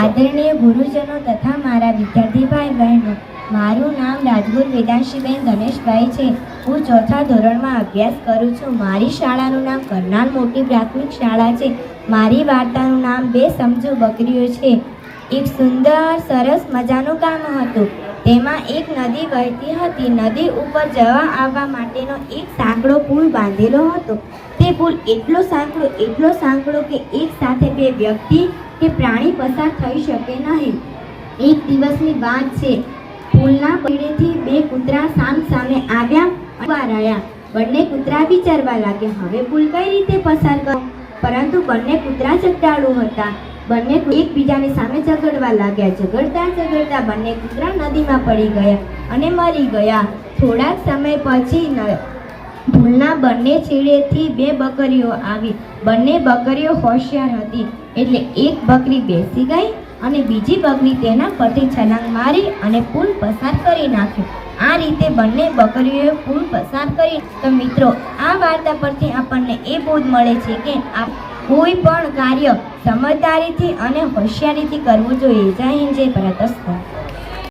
આદરણીય ગુરુજનો તથા મારા વિદ્યાર્થી ભાઈ બહેનો મારું નામ રાજગુર વેદાંશીબેન ગણેશભાઈ છે. હું ચોથા ધોરણમાં અભ્યાસ કરું છું. મારી શાળાનું નામ કરનાલ મોટી પ્રાથમિક શાળા છે. મારી વાર્તાનું નામ બે સમજુ બકરીઓ છે. એક સુંદર, સરસ મજાનું ગામ હતું. તેમાં એક નદી વહેતી હતી. નદી ઉપર જવા આવવા માટેનો એક સાંકડો પુલ બાંધેલો હતો. તે પુલ એટલો સાંકડો એટલો સાંકડો કે એક સાથે બે વ્યક્તિ કે પ્રાણી પસાર થઈ શકે નહીં. એક દિવસની વાત છે. પુલના પીડેથી બે કૂતરા સામ સામે આવ્યા, ઊભા બંને કૂતરા વિચારવા લાગ્યા, હવે પુલ કઈ રીતે પસાર કરો પરંતુ બંને કૂતરા ચગડાળુ હતા. બંને એકબીજાની સામે ઝઘડવા લાગ્યા. ઝઘડતા ઝઘડતા બંને કૂતરા નદીમાં પડી ગયા અને મરી ગયા. થોડાક સમય પછી ભૂલના બંને છેડેથી બે બકરીઓ આવી. બંને બકરીઓ હોશિયાર હતી. એટલે એક બકરી બેસી ગઈ અને બીજી બકરી તેના પરથી છલાંગ મારી અને પુલ પસાર કરી નાખ્યો. આ રીતે બંને બકરીઓએ પુલ પસાર કરી તો મિત્રો, આ વાર્તા પરથી આપણને એ બોધ મળે છે કે આ કોઈ પણ કાર્ય સમજદારીથી અને હોશિયારીથી કરવું જોઈએ. જય હિન્દ, જય ભારત.